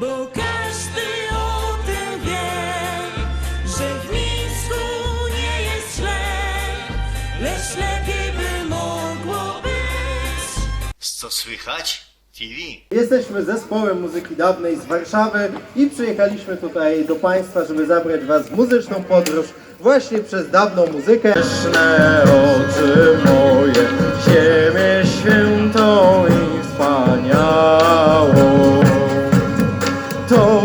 Bo każdy o tym wie, że w Mińsku nie jest źle, lecz lepiej by mogło być. Co słychać? TV. Jesteśmy zespołem muzyki dawnej z Warszawy i przyjechaliśmy tutaj do Państwa, żeby zabrać Was w muzyczną podróż właśnie przez dawną muzykę. Grzeszne oczy moje, ziemię świętą i wspaniałą.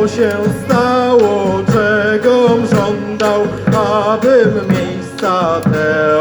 To się stało, czegom żądał, abym miejsca te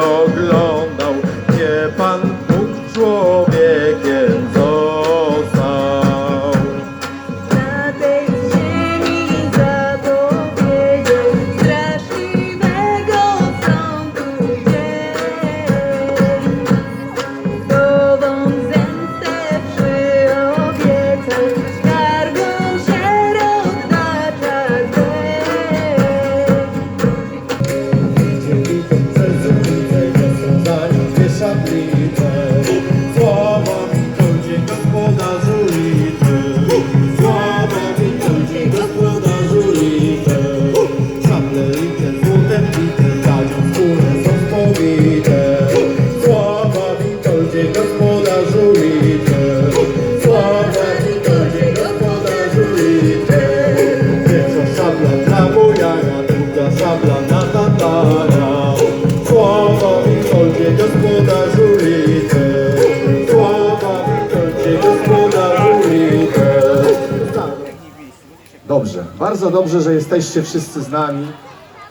bardzo dobrze, że jesteście wszyscy z nami.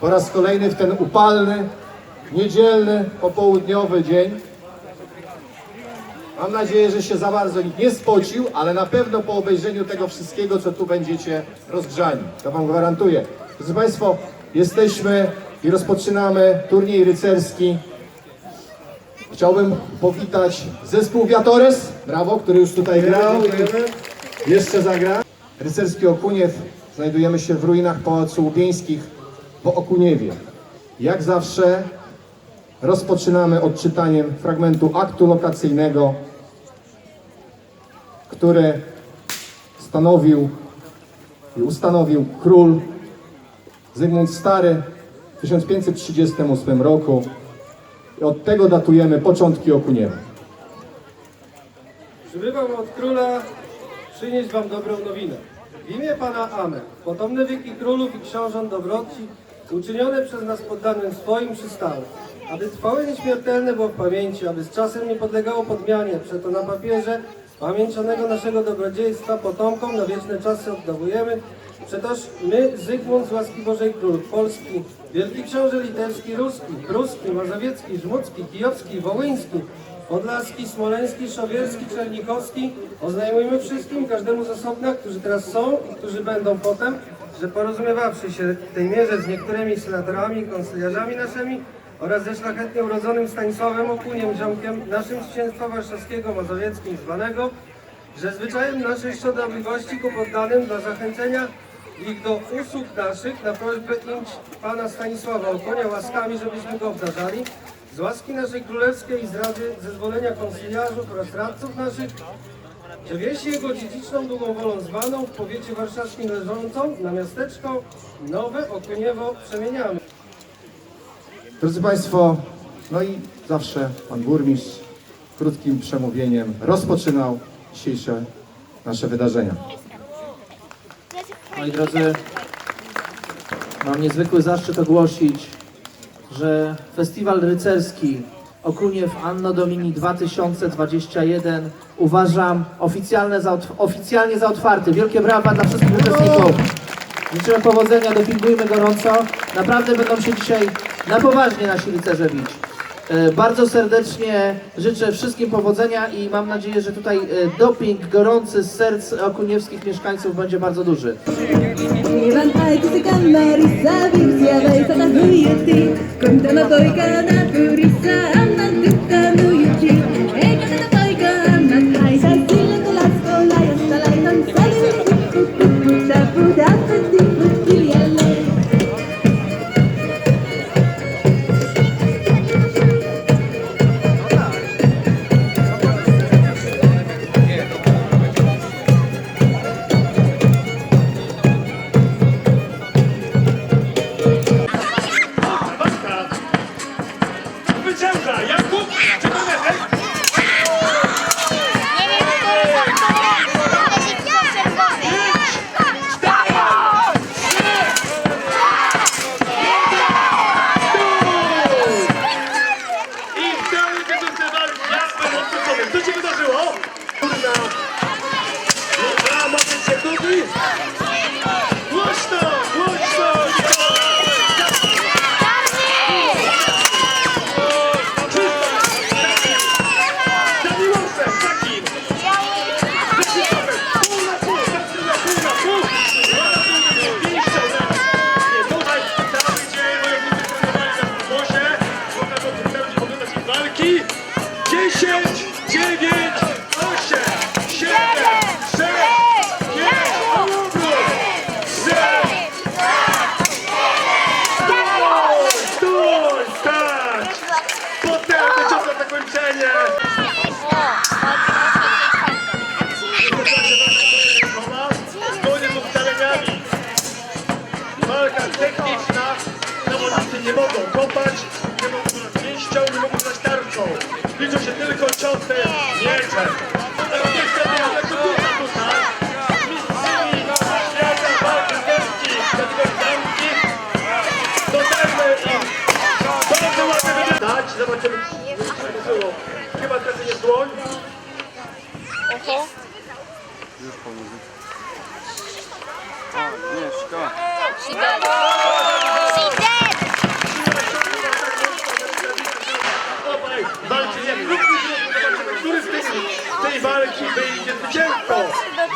Po raz kolejny w ten upalny, niedzielny, popołudniowy dzień. Mam nadzieję, że się za bardzo nikt nie spocił, ale na pewno po obejrzeniu tego wszystkiego, co tu będziecie rozgrzani. To Wam gwarantuję. Drodzy Państwo, jesteśmy i rozpoczynamy turniej rycerski. Chciałbym powitać zespół Wiatores, brawo, który już tutaj grał jeszcze zagra. Rycerski Okuniew. Znajdujemy się w ruinach Pałacu Łubieńskich w Okuniewie. Jak zawsze rozpoczynamy odczytaniem fragmentu aktu lokacyjnego, który stanowił i ustanowił król Zygmunt Stary w 1538 roku. I od tego datujemy początki Okuniewa. Przybywam od króla przynieść wam dobrą nowinę. W imię Pana Amen, potomne wieki królów i książąt dobroci, uczynione przez nas poddanym swoim przystały, aby trwałe nieśmiertelne było w pamięci, aby z czasem nie podlegało podmianie, przeto na papierze pamięczonego naszego dobrodziejstwa potomkom na wieczne czasy oddawujemy, przetoż my, Zygmunt z łaski Bożej Król Polski, Wielki Książę Litewski, Ruski, Pruski, Mazowiecki, Żmudzki, Kijowski, Wołyński, Podlaski, Smoleński, Szowierski, Czernikowski oznajmujemy wszystkim, każdemu z osobna, którzy teraz są i którzy będą potem, że porozumiewawszy się w tej mierze z niektórymi senatorami, konsyliarzami naszymi oraz ze szlachetnie urodzonym Stanisławem Okuniem, ziomkiem naszym z księstwa warszawskiego, mazowieckim zwanego, że zwyczajem naszej szczodrobliwości ku poddanym dla zachęcenia ich do usług naszych na prośbę imć pana Stanisława Okonia łaskami, żebyśmy go obdarzali, z łaski naszej królewskiej i z rady zezwolenia konsyliarzów oraz radców naszych, że wieś jego dziedziczną długą wolą zwaną w powiecie warszawskim leżącą na miasteczko Nowe Okoniewo przemieniamy. Drodzy Państwo, no i zawsze Pan Burmistrz krótkim przemówieniem rozpoczynał dzisiejsze nasze wydarzenia. Moi drodzy, mam niezwykły zaszczyt ogłosić, że Festiwal Rycerski Okuniew Anno Domini 2021 uważam oficjalne za, oficjalnie za otwarty. Wielkie brawa dla wszystkich uczestników. Życzymy powodzenia, dopingujmy gorąco. Naprawdę będą się dzisiaj na poważnie nasi rycerze bić. E, Bardzo serdecznie życzę wszystkim powodzenia i mam nadzieję, że tutaj e, doping gorący z serc okuniewskich mieszkańców będzie bardzo duży. Levantai se nie mogą kopać, nie mogą grać pięścią, nie mogą grać tarczą. Liczą się tylko ciosy mieczem. Niestety, jak to duża tutaj, mistrzami świata walki męskich, kategorii damskich, dotarły im bardzo ładnie wyglądać. Zobaczymy, co się wydarzyło. Chyba teraz jest dłoń. Obaj walczy jak równy z równym. Zobaczymy, który z tych, z tej walki wyjdzie zwycięzcą.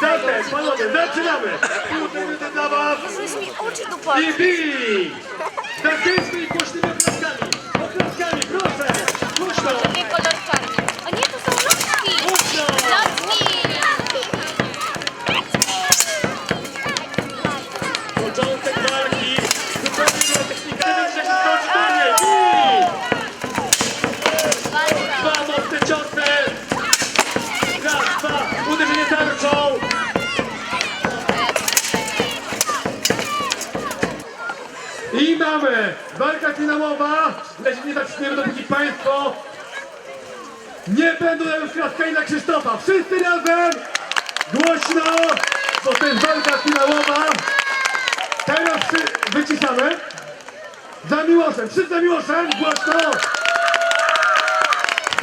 Zatem, panowie, zaczynamy. Pół minuty dla was. Już mi oczy dupa. I bij! Nakręćmy ich głośnymi oklaskami. Oklaskami, proszę. Głośno. Nie kolor czarny. A nie, to są lotki. Głośno. Lotki. Początek walki. Zupełnie inna technika. Nie wiem, jak się skończy turniej. Bij! Dwa mocne ciosy. Raz, dwa. Uderzenie tarczą. I mamy walka finałowa. Na razie nie zaczniemy, dopóki Państwo nie będą dają klaskali Krzysztofa. Wszyscy razem! Głośno! Bo to jest walka finałowa. Teraz wyciszamy. Za Miłoszem, wszyscy za Miłoszem, głośno!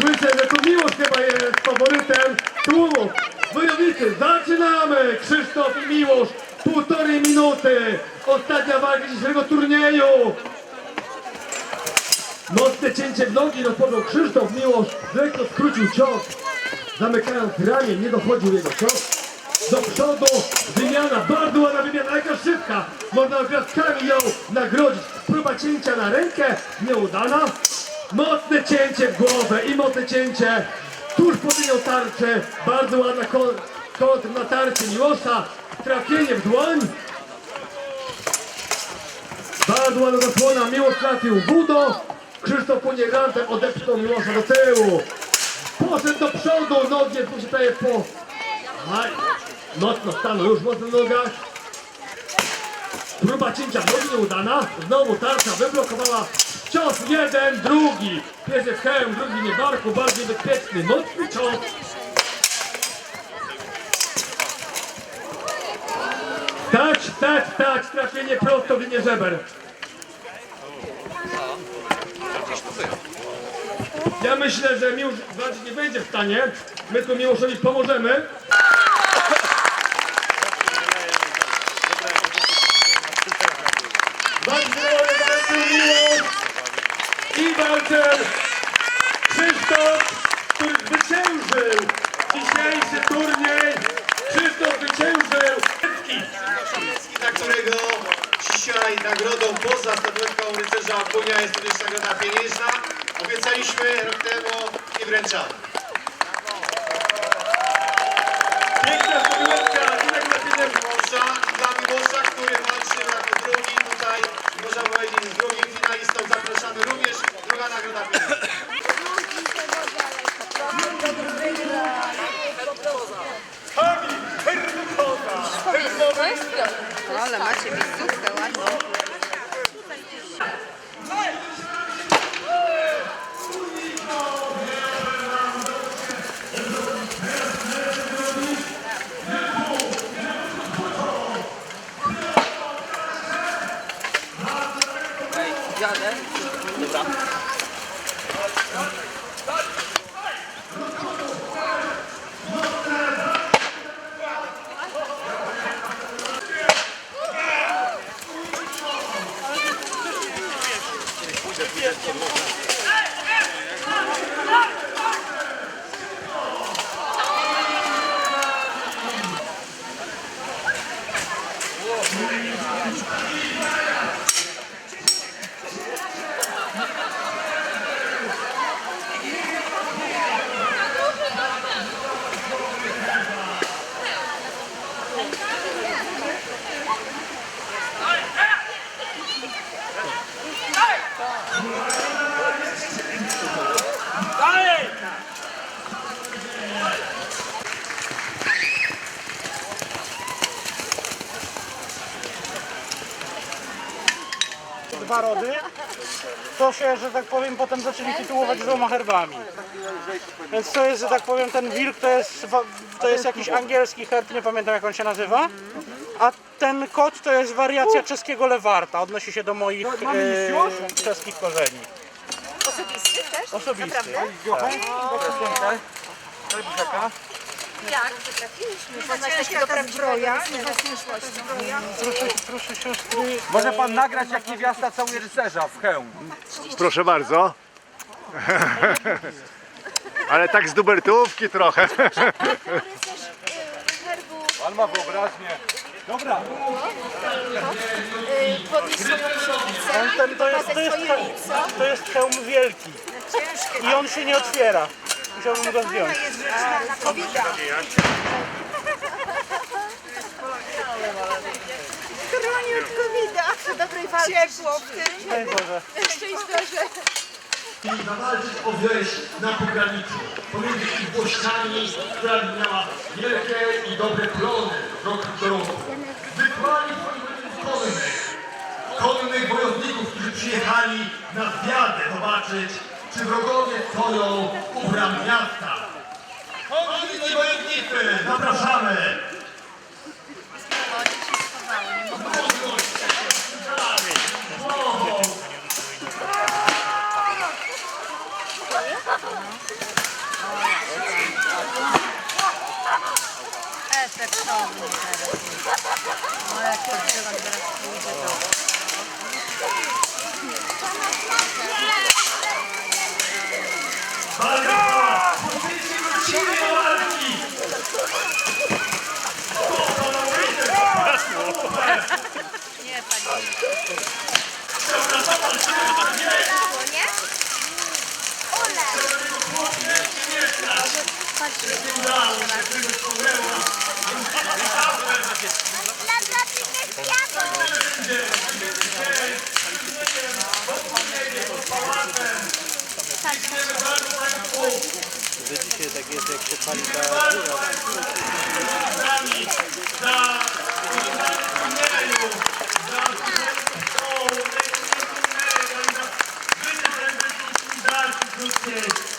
Słyszę, że to Miłosz chyba jest faworytem tłumu. Wojownicy, zaczynamy! Krzysztof i Miłosz, półtorej minuty. Ostatnia walka dzisiejszego turnieju. Mocne cięcie w nogi rozpoczął Krzysztof Miłosz. Lekko skrócił cios. Zamykając ramię, nie dochodził jego cios. Do przodu, wymiana, bardzo ładna wymiana, jaka szybka. Można gwiazdkami ją nagrodzić. Próba cięcia na rękę, nieudana. Mocne cięcie w głowę i mocne cięcie tuż pod linią tarczę. Bardzo ładna kon- kontr na tarczy Miłosza. Trafienie w dłoń. Bardzo ładna zasłona, Miłosz trafił budo. Krzysztof płynie rantem, odepchnął Miłosza do tyłu. Poszedł do przodu, nogi daje po... Aj, mocno stanął, już mocno w nogach. Próba cięcia nogi nieudana. Znowu tarcza wyblokowała cios jeden, drugi. Pierwszy w hełm, drugi nie barku, bardziej bezpieczny. Mocny cios. Stać, stać, stać, trafienie prosto w linię żeber. Ja myślę, że Miłosz walczyć nie będzie w stanie. My tu Miłoszowi pomożemy. Bardzo Miłosz i walczył Krzysztof, który zwyciężył dzisiejszy turniej. Krzysztof zwyciężył. Dla którego dzisiaj nagrodą poza statuetką rycerza Akunia jest również nagroda pieniężna. Obiecaliśmy rok temu i wręczamy. Piękna tutaj na pieniędzy. Miłosza, dla Miłosza, który walczy jako drugi tutaj, można powiedzieć, z drugim finalistą. Zapraszamy również, druga nagroda Ale macie miejscówkę ładnie. 家人，怎？Się, że tak powiem, potem zaczęli tytułować dwoma herbami. Więc to jest, że tak powiem, ten wilk to jest, to jest jakiś angielski herb, nie pamiętam jak on się nazywa. A ten kot to jest wariacja czeskiego lewarta, odnosi się do moich e, czeskich korzeni. Osobisty też? Osobisty. Jak? Trafiliśmy. Poznać takiego prawdziwego zbroja. Proszę, proszę siostry, Może pan nagrać jak niewiasta całuje rycerza w hełm. Proszę bardzo. Ale tak z dubertówki trochę. Pan ma wyobraźnię. Dobra. podnieść swoją ten, to, jest, to, jest, to hełm wielki i on się nie otwiera. Musiałbym go zdjąć. jest rzeczna na covid Chroni od covid Dobrej walki. Ciepło w tym. Daj Boże. Szczęść Boże. i zawalczyć o wieś na pograniczu pomiędzy ich włościami, która miała wielkie i dobre plony rok do roku. Wysłali swoich konnych, konnych wojowników, którzy przyjechali na zwiadę zobaczyć, czy wrogowie stoją u bram miasta. Konni wojownicy, zapraszamy! Efektownie teraz. O, jak to teraz pójdzie to. Glückwunsch.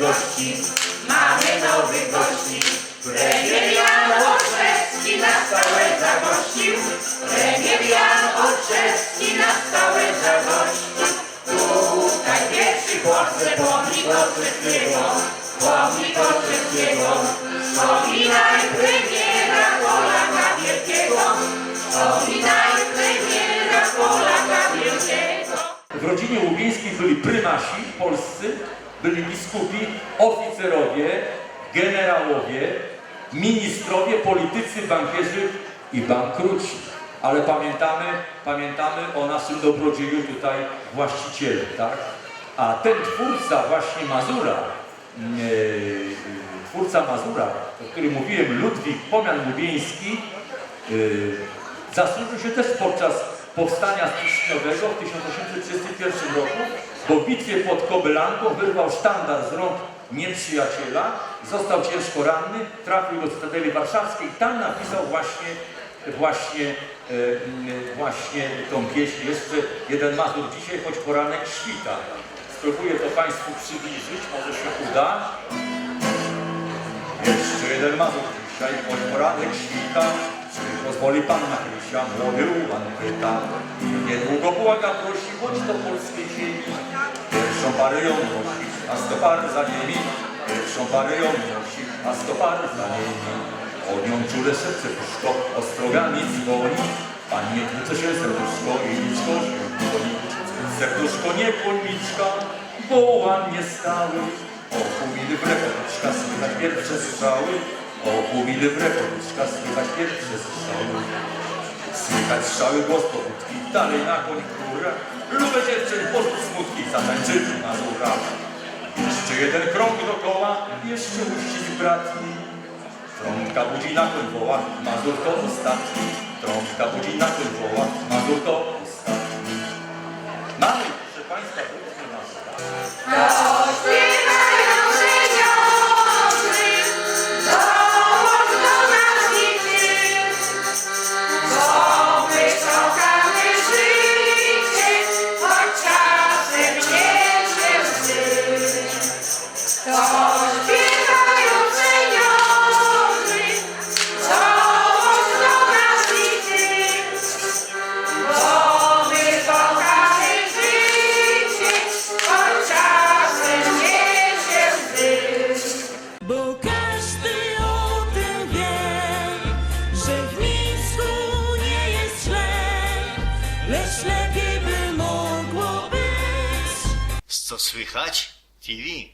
gości, mamy nowych gości. Premier Jan Olszewski na stałe zagościł. Premier Jan Olszewski na stałe zagościł. Tutaj pierwszy Polsce pomnik Olszewskiego, pomnik Olszewskiego. Łubieńskiej byli prymasi polscy, byli biskupi, oficerowie, generałowie, ministrowie, politycy, bankierzy i bankruci. Ale pamiętamy, pamiętamy o naszym dobrodzieju tutaj właścicielu, tak? A ten twórca właśnie Mazura, e, twórca Mazura, o którym mówiłem, Ludwik Pomian Lubieński, Yy, Zasłużył się też podczas powstania styczniowego w 1831 roku, w bitwie pod Kobylanką wyrwał sztandar z rąk nieprzyjaciela, został ciężko ranny, trafił do Cytadeli Warszawskiej i tam napisał właśnie, właśnie, e, właśnie tą pieśń. Jeszcze jeden mazur dzisiaj, choć poranek świta. Spróbuję to Państwu przybliżyć, może się uda. Jeszcze jeden mazur dzisiaj, choć poranek świta, na Krysia, młody pyta. Niedługo błaga prosi, chodź do polskiej ziemi. Pierwszą parę ją nosi, a sto par za nimi. Pierwszą parę ją nosi, a sto par za nimi. Od nią czule szepce puszko, ostrogami dzwoni. Panie, co się serduszko i liczko się boli. Serduszko nie kłoniczka, bo ładnie stały. O mili w repoczka słychać pierwsze strzały. O pół mili w repoczka słychać pierwsze strzały. Słychać strzały głos pobudki, dalej na koń kura. Lubę dziewczyn, porzuć smutki, zatańczyli na zura. Jeszcze jeden krąg dokoła, jeszcze uścisk bratni. Trąbka budzi na koń woła, Mazur to ostatni. Trąbka budzi na koń woła, Mazur to ostatni. Mamy, proszę Państwa, wróćmy na TV.